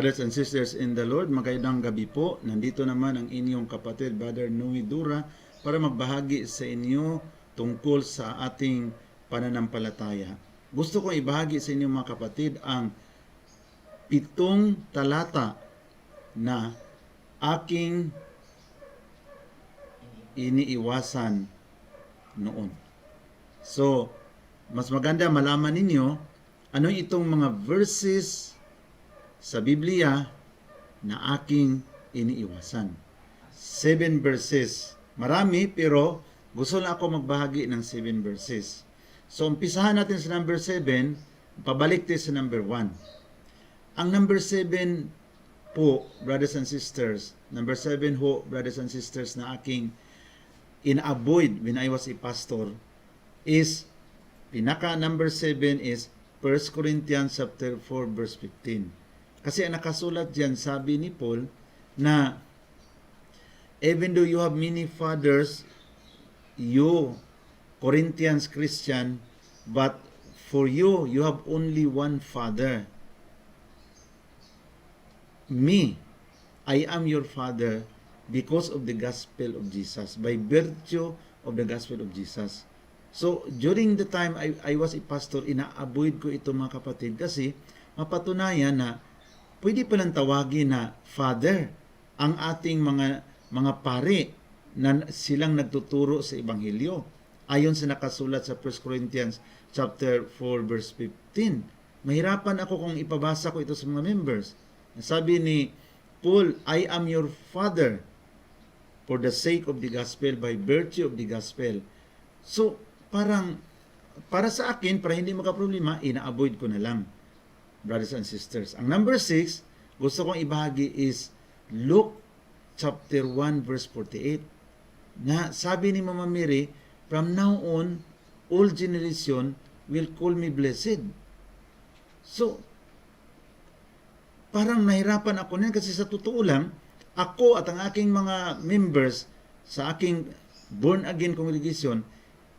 Brothers and sisters in the Lord, magandang gabi po. Nandito naman ang inyong kapatid, Brother Noe Dura, para magbahagi sa inyo tungkol sa ating pananampalataya. Gusto kong ibahagi sa inyo mga kapatid ang pitong talata na aking iniiwasan noon. So, mas maganda malaman ninyo ano itong mga verses sa Biblia na aking iniiwasan. Seven verses. Marami pero gusto lang ako magbahagi ng seven verses. So umpisahan natin sa number seven, pabalik tayo sa number one. Ang number seven po, brothers and sisters, number seven ho, brothers and sisters, na aking in-avoid when I was a pastor is, pinaka number seven is 1 Corinthians chapter 4 verse 15. Kasi ang nakasulat diyan sabi ni Paul na even though you have many fathers, you Corinthians Christian, but for you, you have only one father. Me, I am your father because of the gospel of Jesus, by virtue of the gospel of Jesus. So, during the time I, I was a pastor, ina-avoid ko ito mga kapatid kasi mapatunayan na pwede palang tawagin na father ang ating mga mga pare na silang nagtuturo sa ebanghelyo. Ayon sa nakasulat sa 1 Corinthians chapter 4 verse 15 mahirapan ako kung ipabasa ko ito sa mga members. Sabi ni Paul I am your father for the sake of the gospel by virtue of the gospel. So parang para sa akin para hindi makaproblema ina-avoid ko na lang brothers and sisters. Ang number 6, gusto kong ibahagi is Luke chapter 1 verse 48. Na sabi ni Mama Mary, from now on, all generation will call me blessed. So, parang nahirapan ako niyan kasi sa totoo lang, ako at ang aking mga members sa aking born again congregation,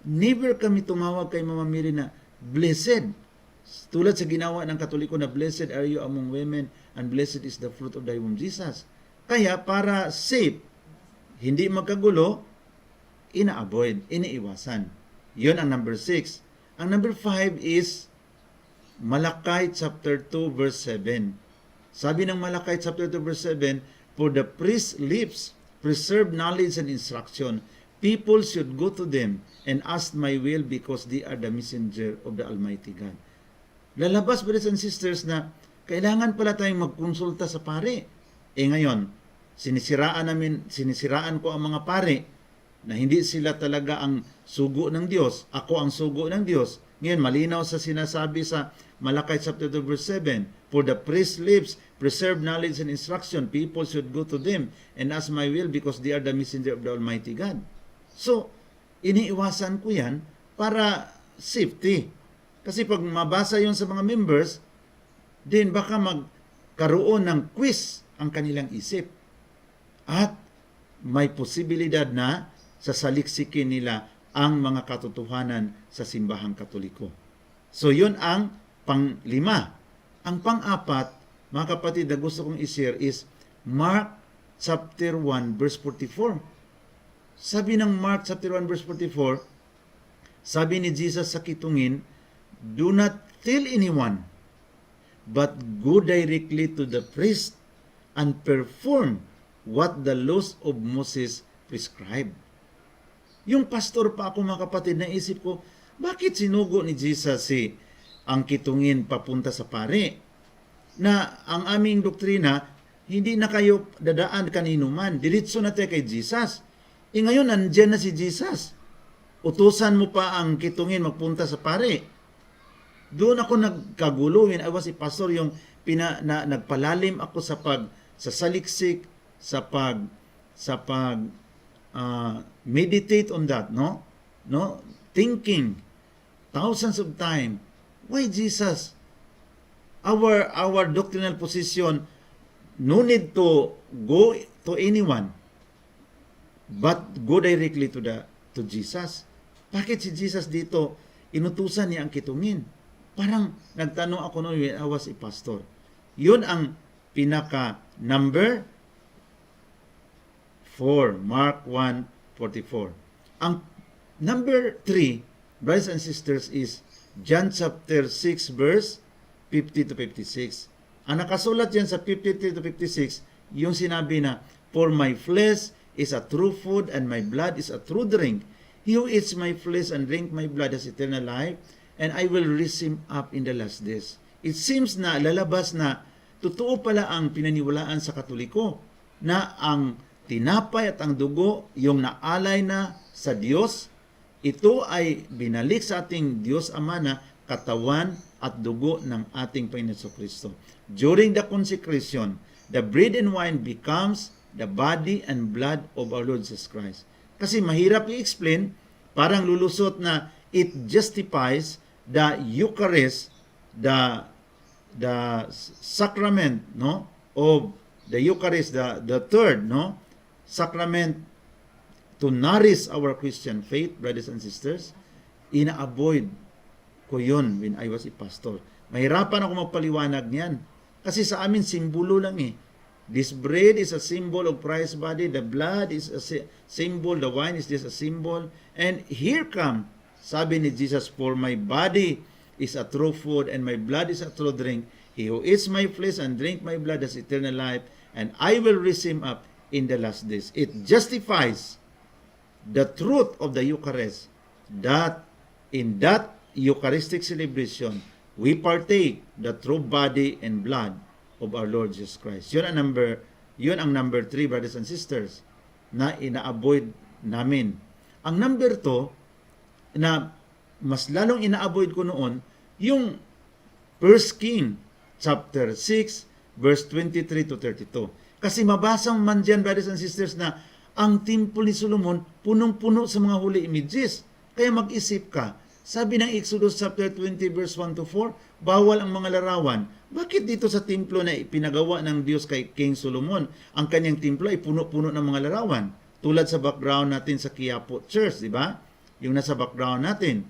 never kami tumawag kay Mama Mary na blessed. Tulad sa ginawa ng Katoliko na blessed are you among women and blessed is the fruit of thy womb, Jesus. Kaya para safe, hindi magkagulo, ina-avoid, iniiwasan. Yun ang number 6. Ang number 5 is Malakay chapter 2 verse 7. Sabi ng Malakay chapter 2 verse 7, For the priest's lips preserve knowledge and instruction. People should go to them and ask my will because they are the messenger of the Almighty God. Lalabas, brothers and sisters, na kailangan pala tayong magkonsulta sa pare. Eh ngayon, sinisiraan namin, sinisiraan ko ang mga pare na hindi sila talaga ang sugo ng Diyos. Ako ang sugo ng Diyos. Ngayon, malinaw sa sinasabi sa Malakay chapter 2 verse 7, For the priest lives, preserve knowledge and instruction. People should go to them and ask my will because they are the messenger of the Almighty God. So, iniiwasan ko yan para safety. Kasi pag mabasa yon sa mga members, then baka magkaroon ng quiz ang kanilang isip. At may posibilidad na sasaliksikin nila ang mga katotohanan sa simbahang katoliko. So yun ang panglima. Ang pang-apat, mga kapatid, na gusto kong i-share is Mark chapter 1 verse 44. Sabi ng Mark chapter 1 verse 44, sabi ni Jesus sa kitungin, Do not tell anyone, but go directly to the priest and perform what the laws of Moses prescribed. Yung pastor pa ako mga kapatid, naisip ko, bakit sinugo ni Jesus si ang kitungin papunta sa pare? Na ang aming doktrina, hindi na kayo dadaan kanino man. Diretso na tayo kay Jesus. E ngayon, nandyan na si Jesus. Utusan mo pa ang kitungin magpunta sa pare. Doon ako nagkagulo when I was a pastor yung pina, na, nagpalalim ako sa pag sa saliksik sa pag sa pag uh, meditate on that no? No? Thinking thousands of time why Jesus? Our our doctrinal position no need to go to anyone but go directly to the to Jesus. Bakit si Jesus dito inutusan niya ang kitungin Parang nagtanong ako noon when I was a pastor. Yun ang pinaka number 4, Mark 1:44. Ang number 3, brothers and sisters, is John chapter 6 verse 50 to 56. Ang nakasulat yan sa 53 to 56, yung sinabi na, For my flesh is a true food and my blood is a true drink. He who eats my flesh and drink my blood has eternal life, and I will raise him up in the last days. It seems na lalabas na totoo pala ang pinaniwalaan sa Katoliko na ang tinapay at ang dugo, yung naalay na sa Diyos, ito ay binalik sa ating Diyos Ama na katawan at dugo ng ating Panginoon Kristo. During the consecration, the bread and wine becomes the body and blood of our Lord Jesus Christ. Kasi mahirap i-explain, parang lulusot na it justifies the Eucharist, the the sacrament no? Of the Eucharist the the third no? Sacrament to nourish our Christian faith brothers and sisters ina-avoid ko yun when I was a pastor. Mahirapan ako magpaliwanag niyan. Kasi sa amin simbolo lang eh. This bread is a symbol of Christ's body. The blood is a sy- symbol. The wine is just a symbol. And here come sabi ni Jesus for my body is a true food and my blood is a true drink. He who eats my flesh and drink my blood has eternal life, and I will raise him up in the last days. It justifies the truth of the Eucharist that in that Eucharistic celebration, we partake the true body and blood of our Lord Jesus Christ. Yun ang number, yun ang number three, brothers and sisters, na ina-avoid namin. Ang number two, na mas lalong ina-avoid ko noon, yung 1 King chapter 6 verse 23 to 32. Kasi mabasa man dyan, brothers and sisters, na ang temple ni Solomon punong-puno sa mga holy images. Kaya mag-isip ka, sabi ng Exodus chapter 20 verse 1 to 4, bawal ang mga larawan. Bakit dito sa templo na ipinagawa ng Diyos kay King Solomon, ang kanyang templo ay puno-puno ng mga larawan? Tulad sa background natin sa Quiapo Church, di ba? Yung nasa background natin.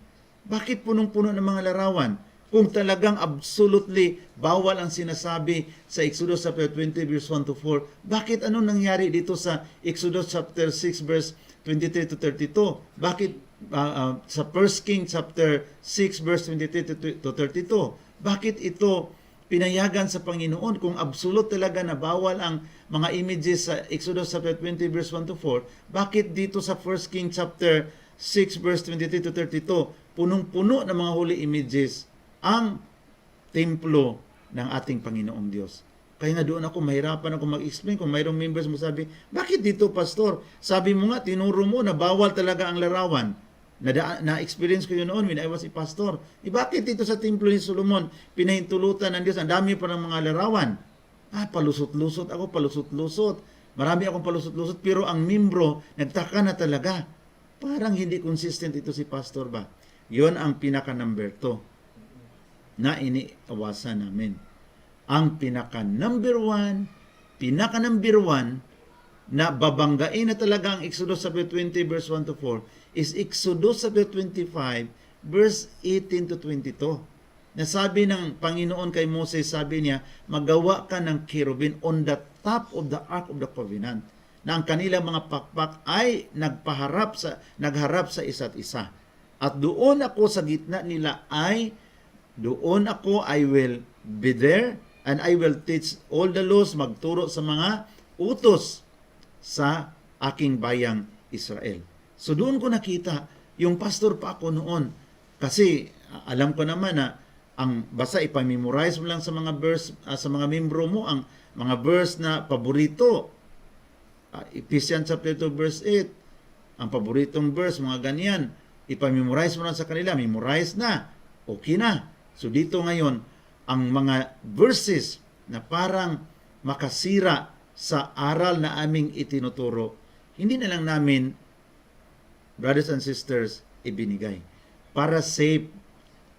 Bakit punong-puno ng mga larawan? Kung talagang absolutely bawal ang sinasabi sa Exodus chapter 20 verse 1 to 4, bakit anong nangyari dito sa Exodus chapter 6 verse 23 to 32? Bakit uh, uh, sa 1 King chapter 6 verse 23 to to 32? Bakit ito pinayagan sa Panginoon kung absolute talaga na bawal ang mga images sa Exodus chapter 20 verse 1 to 4? Bakit dito sa 1 King chapter 6 verse 23 to 32, punong-puno ng mga holy images ang templo ng ating Panginoong Diyos. Kaya nga doon ako, mahirapan ako mag-explain kung mayroong members mo sabi, bakit dito, Pastor? Sabi mo nga, tinuro mo na bawal talaga ang larawan. Na, na-experience ko yun noon when I was a pastor. E bakit dito sa templo ni Solomon, pinahintulutan ng Diyos, ang dami pa ng mga larawan. Ah, palusot-lusot ako, palusot-lusot. Marami akong palusot-lusot, pero ang membro, nagtaka na talaga. Parang hindi consistent ito si pastor ba? Yon ang pinaka number 2 na iniawasan namin. Ang pinaka number 1, pinaka number 1 na babanggain na talaga ang Exodus chapter 20 verse 1 to 4 is Exodus chapter 25 verse 18 to 22. Nasabi ng Panginoon kay Moses, sabi niya, magawa ka ng kerubin on the top of the Ark of the Covenant na ang kanilang mga pakpak ay nagpaharap sa nagharap sa isa't isa. At doon ako sa gitna nila ay doon ako I will be there and I will teach all the laws magturo sa mga utos sa aking bayang Israel. So doon ko nakita yung pastor pa ako noon kasi alam ko naman na ang basta ipamemorize mo lang sa mga verse ah, sa mga membro mo ang mga verse na paborito uh, Ephesians chapter 2 verse 8, ang paboritong verse, mga ganyan, ipamemorize mo lang sa kanila, memorize na, okay na. So dito ngayon, ang mga verses na parang makasira sa aral na aming itinuturo, hindi na lang namin, brothers and sisters, ibinigay. Para safe,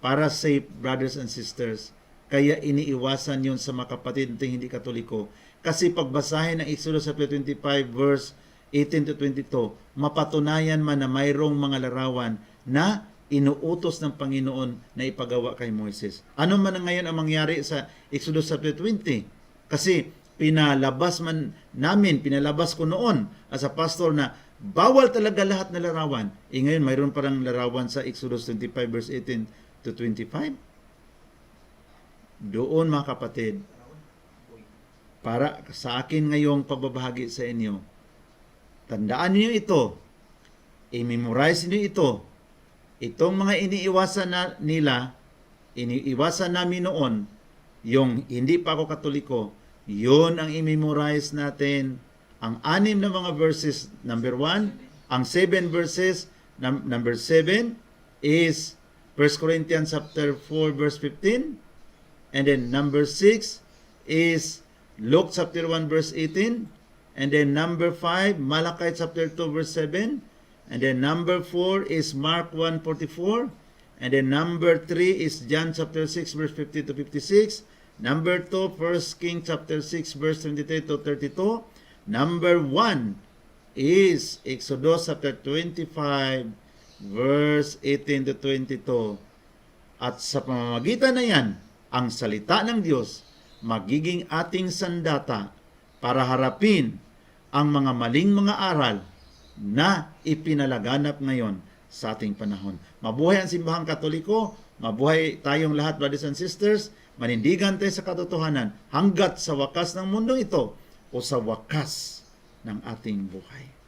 para safe, brothers and sisters, kaya iniiwasan yon sa mga kapatid nating hindi katoliko kasi pagbasahin ng Exodus chapter 25 verse 18 to 22, mapatunayan man na mayroong mga larawan na inuutos ng Panginoon na ipagawa kay Moises. Ano man ngayon ang mangyari sa Exodus chapter 20? Kasi pinalabas man namin, pinalabas ko noon as a pastor na bawal talaga lahat na larawan. E ngayon, mayroon parang larawan sa Exodus 25 verse 18 to 25. Doon mga kapatid, para sa akin ngayong pagbabahagi sa inyo, tandaan niyo ito, i-memorize niyo ito, itong mga iniiwasan na nila, iniiwasan namin noon, yung hindi pa ako katoliko, yun ang i-memorize natin. Ang anim na mga verses, number one, ang seven verses, num- number seven is 1 Corinthians chapter 4 verse 15. And then number 6 is Luke chapter 1 verse 18. And then number 5, Malachi chapter 2 verse 7. And then number 4 is Mark 1:44. And then number 3 is John chapter 6 verse 50 to 56. Number 2, 1 King chapter 6 verse 23 to 32. Number 1 is Exodus chapter 25 verse 18 to 22. At sa pamamagitan na yan, ang salita ng Diyos magiging ating sandata para harapin ang mga maling mga aral na ipinalaganap ngayon sa ating panahon. Mabuhay ang simbahang katoliko, mabuhay tayong lahat, brothers and sisters, manindigan tayo sa katotohanan hanggat sa wakas ng mundong ito o sa wakas ng ating buhay.